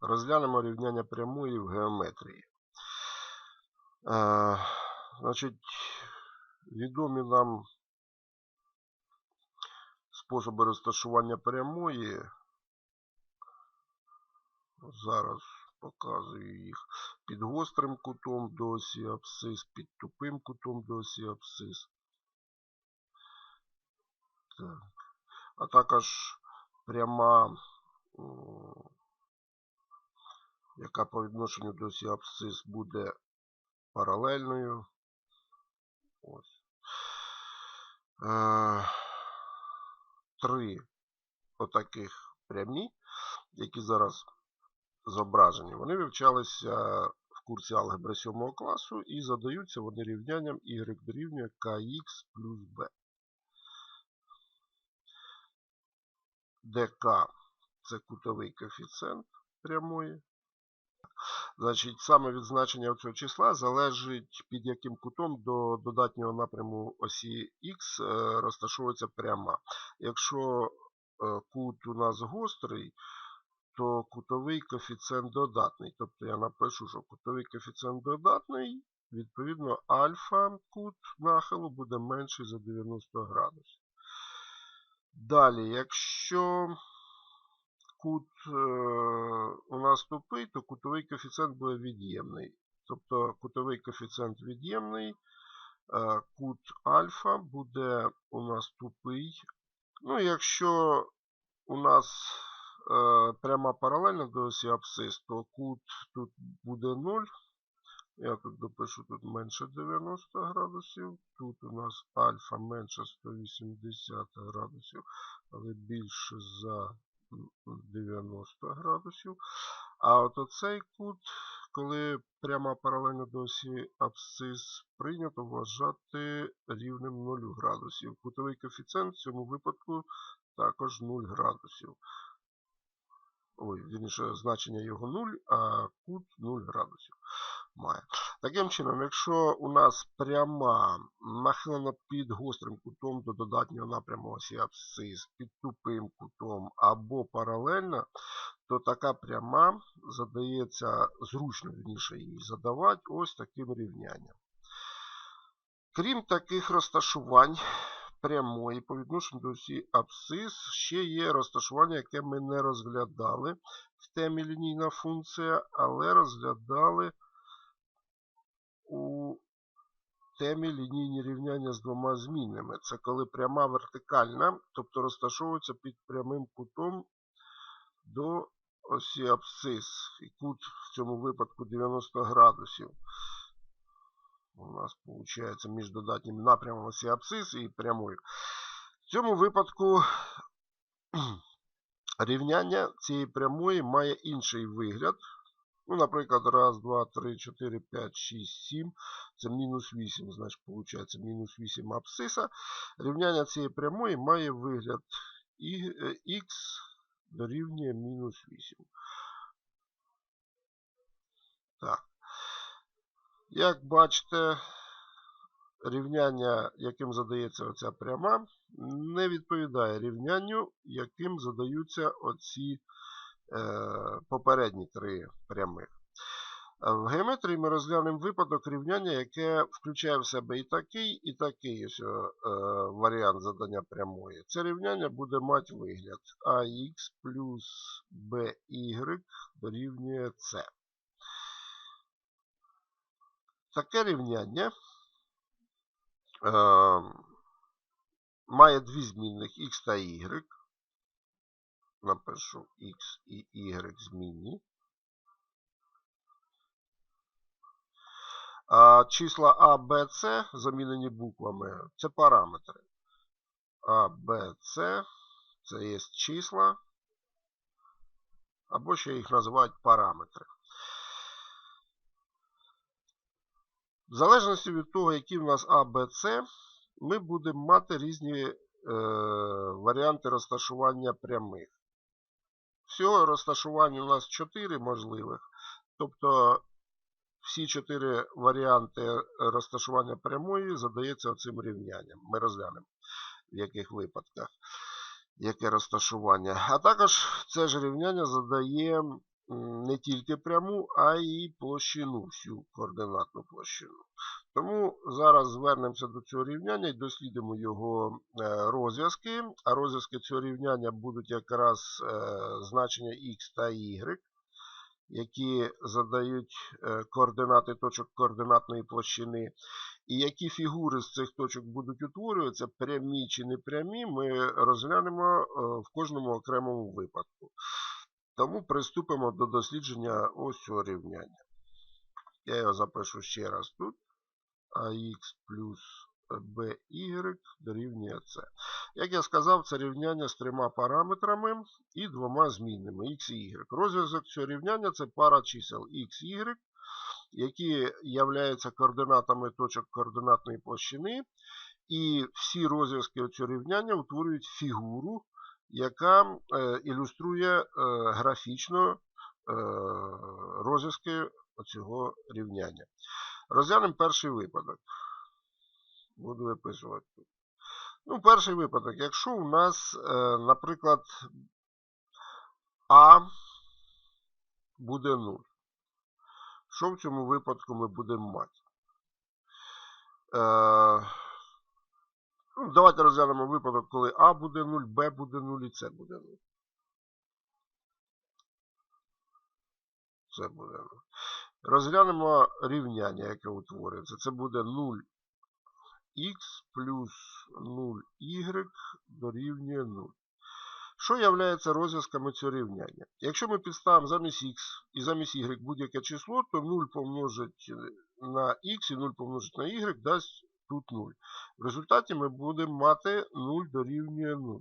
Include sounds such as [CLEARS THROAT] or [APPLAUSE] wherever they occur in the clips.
Розглянемо рівняння прямої в геометрії. Е, значить, відомі нам способи розташування прямої. Зараз показую їх під гострим кутом до осі абсцис, під тупим кутом до осі абсцис. Так. А також пряма, яка по відношенню до осі абсцис буде паралельною. Е, Три отаких прямі, які зараз зображені, вони вивчалися в курсі алгебри 7 класу і задаються вони рівнянням y дорівнює kx плюс b. dk це кутовий коефіцієнт прямої. Значить, саме від значення цього числа залежить під яким кутом до додатнього напряму осі Х е, розташовується пряма. Якщо е, кут у нас гострий, то кутовий коефіцієнт додатний. Тобто я напишу, що кутовий коефіцієнт додатний, відповідно, альфа кут нахилу буде менший за 90 градусів. Далі, якщо кут е, у нас тупий, то кутовий коефіцієнт буде від'ємний. Тобто кутовий коефіцієнт від'ємний, е, кут альфа буде у нас тупий. Ну, якщо у нас е, пряма паралельна до осі абсцис, то кут тут буде 0. Я тут допишу тут менше 90 градусів. Тут у нас альфа менше 180 градусів, але більше за 90 градусів. А от оцей кут, коли пряма паралельно до осі абсцис, прийнято вважати рівнем 0 градусів. Кутовий коефіцієнт в цьому випадку також 0 градусів. Ой, вірніше, значення його 0, а кут 0 градусів має. Таким чином, якщо у нас пряма нахилена під гострим кутом до додатнього напряму осі абсцис, під тупим кутом або паралельно, то така пряма задається, зручно вірніше її задавати ось таким рівнянням. Крім таких розташувань прямої по відношенню до осі абсцис, ще є розташування, яке ми не розглядали в темі лінійна функція, але розглядали у темі лінійні рівняння з двома змінними. Це коли пряма вертикальна, тобто розташовується під прямим кутом до осі абсцис. І кут в цьому випадку 90 градусів. У нас виходить між додатнім напрямом осі абсцис і прямою. В цьому випадку [CLEARS THROAT] рівняння цієї прямої має інший вигляд. Ну, наприклад, раз, два, три, 4, 5, 6, 7. Це мінус 8, значить, виходить мінус 8 абсциса. Рівняння цієї прямої має вигляд х дорівнює мінус 8. Так. Як бачите, рівняння, яким задається оця пряма, не відповідає рівнянню, яким задаються оці Е, попередні три прямих. Е, в геометрії ми розглянемо випадок рівняння, яке включає в себе і такий, і такий ось, е, варіант задання прямої. Це рівняння буде мати вигляд ax плюс by дорівнює c. Таке рівняння е, має дві змінних x та y напишу X і Y змінні. А числа А, Б, С замінені буквами. Це параметри. А, Б, С це є числа. Або ще їх називають параметри. В залежності від того, які в нас А, Б, С, ми будемо мати різні е, варіанти розташування прямих. Всього розташування у нас 4 можливих. Тобто всі 4 варіанти розташування прямої задається цим рівнянням. Ми розглянемо, в яких випадках яке розташування. А також це ж рівняння задає не тільки пряму, а й площину, всю координатну площину. Тому зараз звернемося до цього рівняння і дослідимо його е, розв'язки. А розв'язки цього рівняння будуть якраз е, значення x та y, які задають е, координати точок координатної площини. І які фігури з цих точок будуть утворюватися, прямі чи непрямі, ми розглянемо в кожному окремому випадку. Тому приступимо до дослідження ось цього рівняння. Я його запишу ще раз тут. Ax плюс by дорівнює c. Як я сказав, це рівняння з трьома параметрами і двома змінними x і y. Розв'язок цього рівняння це пара чисел x і y, які являються координатами точок координатної площини. І всі розв'язки цього рівняння утворюють фігуру яка е, ілюструє е, графічно е, розв'язки цього рівняння. Розглянемо перший випадок. Буду виписувати тут. Ну, перший випадок. Якщо у нас, наприклад, А буде 0. Що в цьому випадку ми будемо мати? Ну, Давайте розглянемо випадок, коли А буде 0, Б буде 0 і С буде 0. Це буде 0. Розглянемо рівняння, яке утворюється. Це буде 0х плюс 0y дорівнює 0. Що є розв'язками цього рівняння? Якщо ми підставимо замість х і замість y будь-яке число, то 0 помножить на х і 0 помножить на y дасть тут 0. В результаті ми будемо мати 0 дорівнює 0.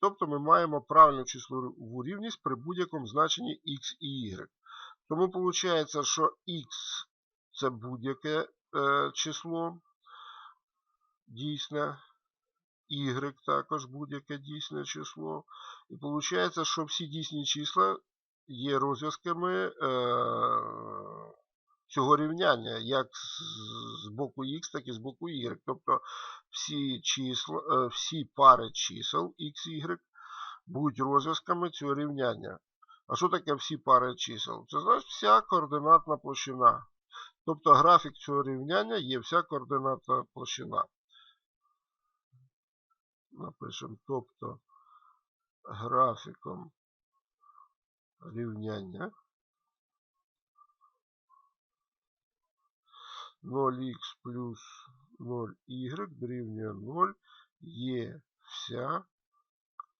Тобто ми маємо правильну числову рівність при будь-якому значенні x і y. Тому виходить, що x це будь-яке е, число дійсне, y також будь-яке дійсне число. І виходить, що всі дійсні числа є розв'язками. Е, цього рівняння, як з боку x, так і з боку y. Тобто всі числа, е, всі пари чисел x y будуть розв'язками цього рівняння. А що таке всі пари чисел? Це значить вся координатна площина. Тобто графік цього рівняння є вся координатна площина. Напишемо, тобто графіком рівняння 0х плюс 0y дорівнює 0 є вся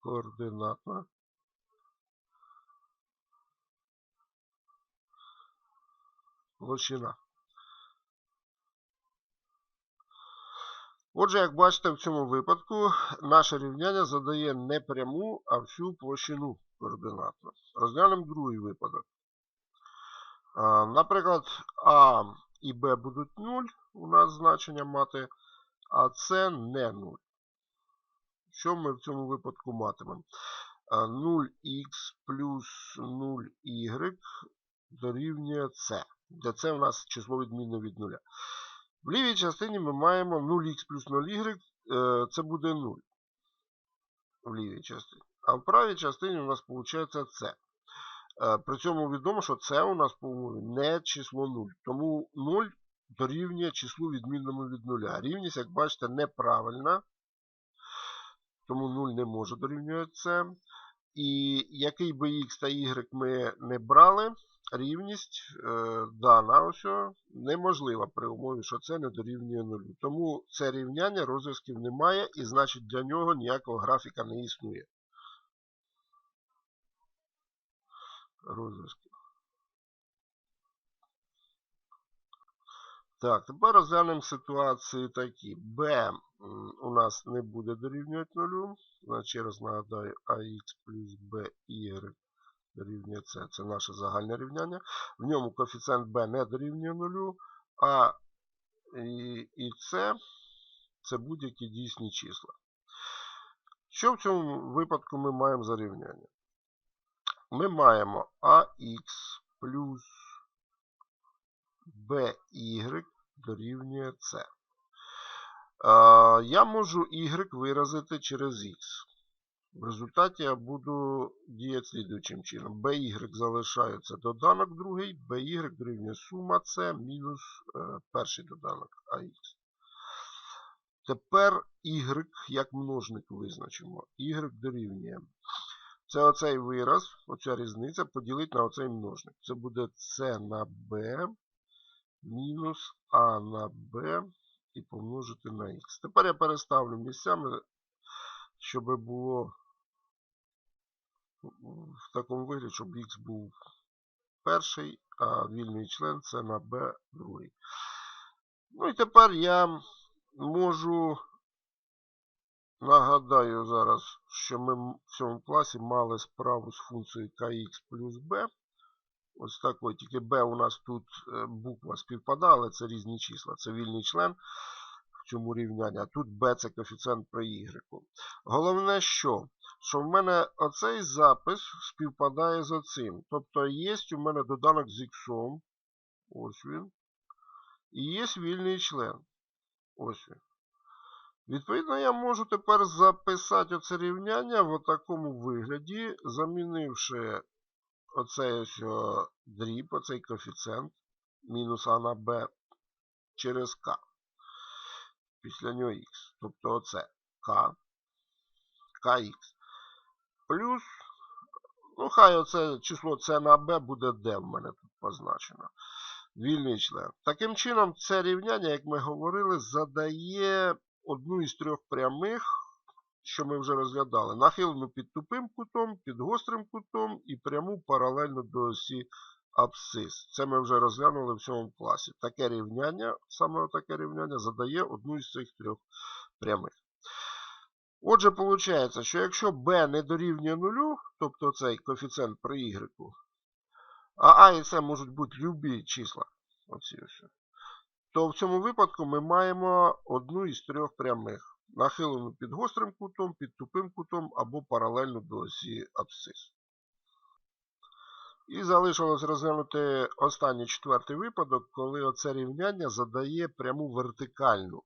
координатна площина. Отже, як бачите, в цьому випадку наше рівняння задає не пряму, а всю площину координатну. Розглянемо другий випадок. Наприклад, А і b будуть 0 у нас значення мати, а це не 0. Що ми в цьому випадку матимемо? 0х плюс 0y дорівнює c, де c у нас число відмінне від 0. В лівій частині ми маємо 0х плюс 0y, е, це буде 0. В лівій частині. А в правій частині у нас виходить c. Е, при цьому відомо, що це у нас по умові не число 0. Тому 0 дорівнює числу відмінному від 0. Рівність, як бачите, неправильна. Тому 0 не може дорівнювати це. І який би x та y ми не брали, рівність е, дана ось неможлива при умові, що це не дорівнює 0. Тому це рівняння розв'язків немає, і значить для нього ніякого графіка не існує. розв'язки. Так, тепер розглянемо ситуації такі. b у нас не буде дорівнювати 0. Значить, раз нагадаю, ax плюс by дорівнює c. Це наше загальне рівняння. В ньому коефіцієнт b не дорівнює 0, а і, і c це будь-які дійсні числа. Що в цьому випадку ми маємо за рівняння? ми маємо АХ плюс BY дорівнює С. Я можу Y виразити через Х. В результаті я буду діяти слідуючим чином. BY залишається доданок другий, BY дорівнює сума С мінус е, перший доданок AX. Тепер y як множник визначимо. y дорівнює. Це оцей вираз, оця різниця поділити на оцей множник. Це буде c на b мінус a на b і помножити на x. Тепер я переставлю місцями, щоб було в такому вигляді, щоб x був перший, а вільний член це на b другий. Ну і тепер я можу нагадаю зараз, що ми в цьому класі мали справу з функцією kx плюс b. Ось такої, тільки b у нас тут е, буква співпадає, але це різні числа. Це вільний член в цьому рівнянні, а тут b це коефіцієнт при y. Головне, що? Що в мене оцей запис співпадає з оцим. Тобто є у мене доданок з x. Ось він. І є вільний член. Ось він. Відповідно, я можу тепер записати оце рівняння в такому вигляді, замінивши оцей ось дріб, оцей коефіцієнт мінус А на Б через К. Після нього Х. Тобто оце К. КХ. Плюс, ну хай оце число С на Б буде Д в мене тут позначено. Вільний член. Таким чином, це рівняння, як ми говорили, задає одну із трьох прямих, що ми вже розглядали, нахилену під тупим кутом, під гострим кутом і пряму паралельно до осі абсцис. Це ми вже розглянули в цьому класі. Таке рівняння, саме таке рівняння, задає одну із цих трьох прямих. Отже, виходить, що якщо b не дорівнює нулю, тобто цей коефіцієнт при y, а А і С можуть бути любі числа, оці ось, то в цьому випадку ми маємо одну із трьох прямих, нахилену під гострим кутом, під тупим кутом або паралельно до осі абсцис. І залишилось розглянути останній четвертий випадок, коли оце рівняння задає пряму вертикальну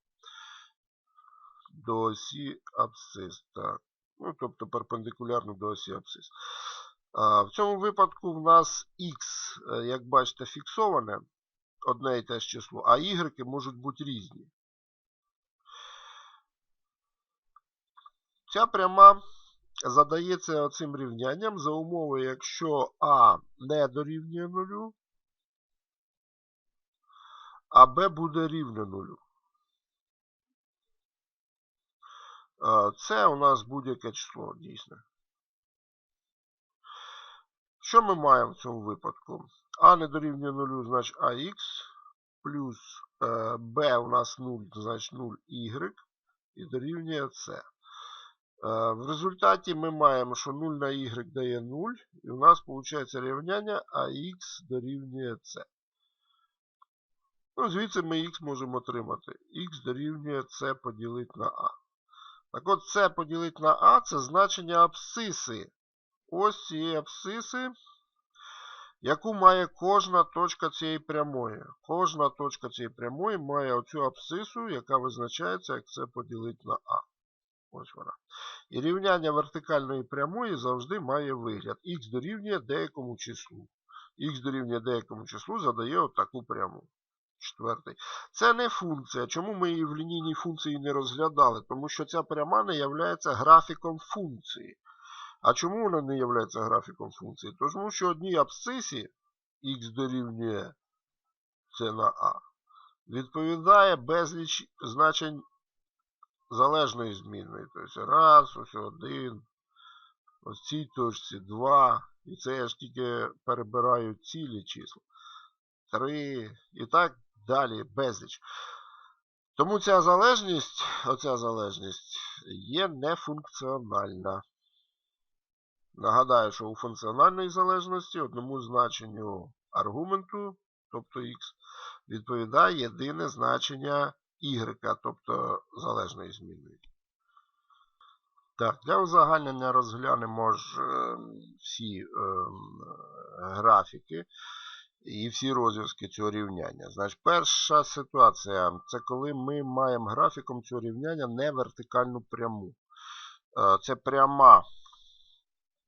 до осі абсцис. Так. Ну, Тобто перпендикулярну до осі абсцис. В цьому випадку в нас х, як бачите, фіксоване одне і те ж число, а ігреки можуть бути різні. Ця пряма задається оцим рівнянням за умови, якщо А не дорівнює нулю, а Б буде рівне нулю. Це у нас будь-яке число дійсне. Що ми маємо в цьому випадку? А не дорівнює 0, значить АХ, плюс е, Б у нас 0, значить 0y, і дорівнює С. Е, в результаті ми маємо, що 0 на y дає 0, і у нас виходить рівняння АХ дорівнює С. Ну, Звідси ми х можемо отримати. Х дорівнює С поділити на А. Так от С поділити на А це значення абсциси. Ось цієї абсциси яку має кожна точка цієї прямої. Кожна точка цієї прямої має оцю абсцису, яка визначається, як це поділити на А. Ось вона. І рівняння вертикальної прямої завжди має вигляд. Х дорівнює деякому числу. Х дорівнює деякому числу задає отаку пряму. Четвертий. Це не функція. Чому ми її в лінійній функції не розглядали? Тому що ця пряма не є графіком функції. А чому вона не є графіком функції? Тому що одній абсцисі х дорівнює це на А, відповідає безліч значень залежної змінної. Тобто раз, ось один, ось цій точці два. І це я ж тільки перебираю цілі числа. Три. І так далі безліч. Тому ця залежність, оця залежність є нефункціональна. Нагадаю, що у функціональній залежності одному значенню аргументу, тобто x, відповідає єдине значення y, тобто залежної зміни. Так, Для узагальнення розглянемо ж е, всі е, графіки і всі розв'язки цього рівняння. Значить, Перша ситуація це коли ми маємо графіком цього рівняння не вертикальну пряму. Е, Це пряма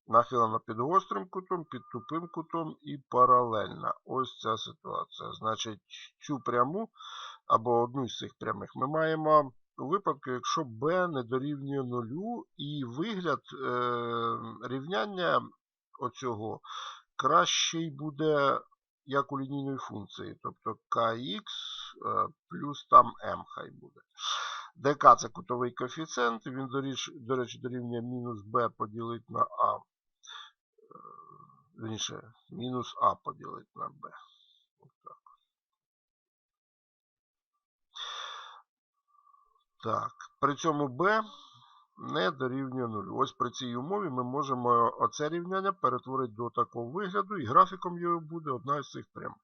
нахилена під гострим кутом, під тупим кутом і паралельна. Ось ця ситуація. Значить, цю пряму або одну з цих прямих ми маємо у випадку, якщо b не дорівнює нулю, і вигляд е, рівняння оцього кращий буде як у лінійної функції, тобто kx е, плюс там m хай буде. dk це кутовий коефіцієнт, він, до речі, дорівнює мінус b поділити на a. Е, Вірніше, мінус а поділити на b. Так, при цьому b не дорівнює 0. Ось при цій умові ми можемо оце рівняння перетворити до такого вигляду, і графіком його буде одна з цих прям.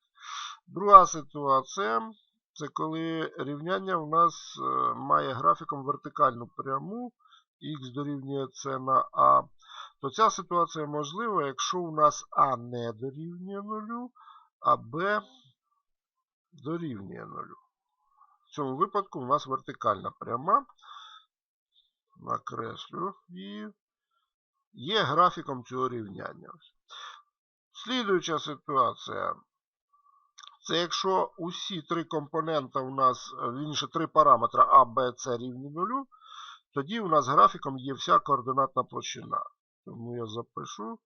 Друга ситуація це коли рівняння у нас е, має графіком вертикальну пряму, х дорівнює c на а. То ця ситуація можлива, якщо у нас а не дорівнює 0, а b дорівнює 0. В цьому випадку у нас вертикальна пряма. Накреслю і є графіком цього рівняння. Слідуюча ситуація. Це якщо усі три компонента у нас, вірніше, три параметри А, Б, С рівні нулю, тоді у нас графіком є вся координатна площина. Тому я запишу.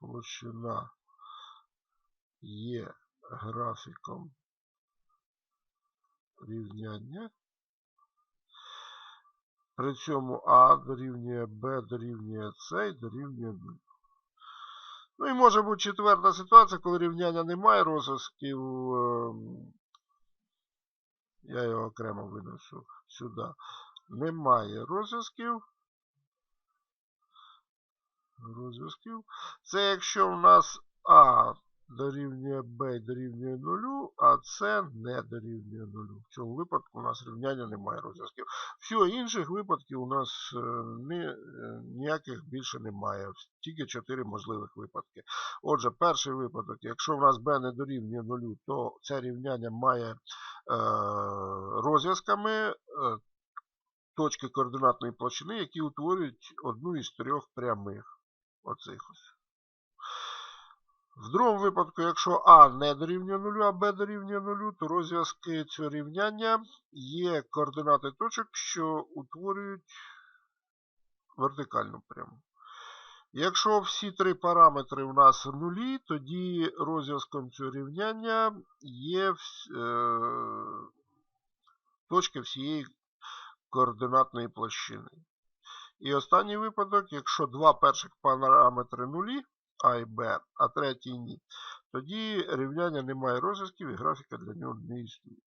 Площина є графіком рівняння. При цьому А дорівнює Б дорівнює С і дорівнює 0. Ну і може бути четверта ситуація, коли рівняння немає розв'язків. ем, Я його окремо виношу сюди. Немає розв'язків. Розв'язків. Це якщо в нас А дорівнює Б дорівнює 0, а С не дорівнює 0. В цьому випадку у нас рівняння немає розв'язків. Всього інших випадків у нас е, не, е, ніяких більше немає. Тільки 4 можливих випадки. Отже, перший випадок, якщо в нас b не дорівнює 0, то це рівняння має е, розв'язками е, точки координатної площини, які утворюють одну із трьох прямих. Оцих ось. В другому випадку, якщо А не дорівнює 0, а Б дорівнює 0, то розв'язки цього рівняння є координати точок, що утворюють вертикальну пряму. Якщо всі три параметри у нас нулі, тоді розв'язком цього рівняння є е, точки всієї координатної площини. І останній випадок, якщо два перших параметри нулі, А і Б, а третій ні, тоді рівняння немає розв'язків і графіка для нього не існує.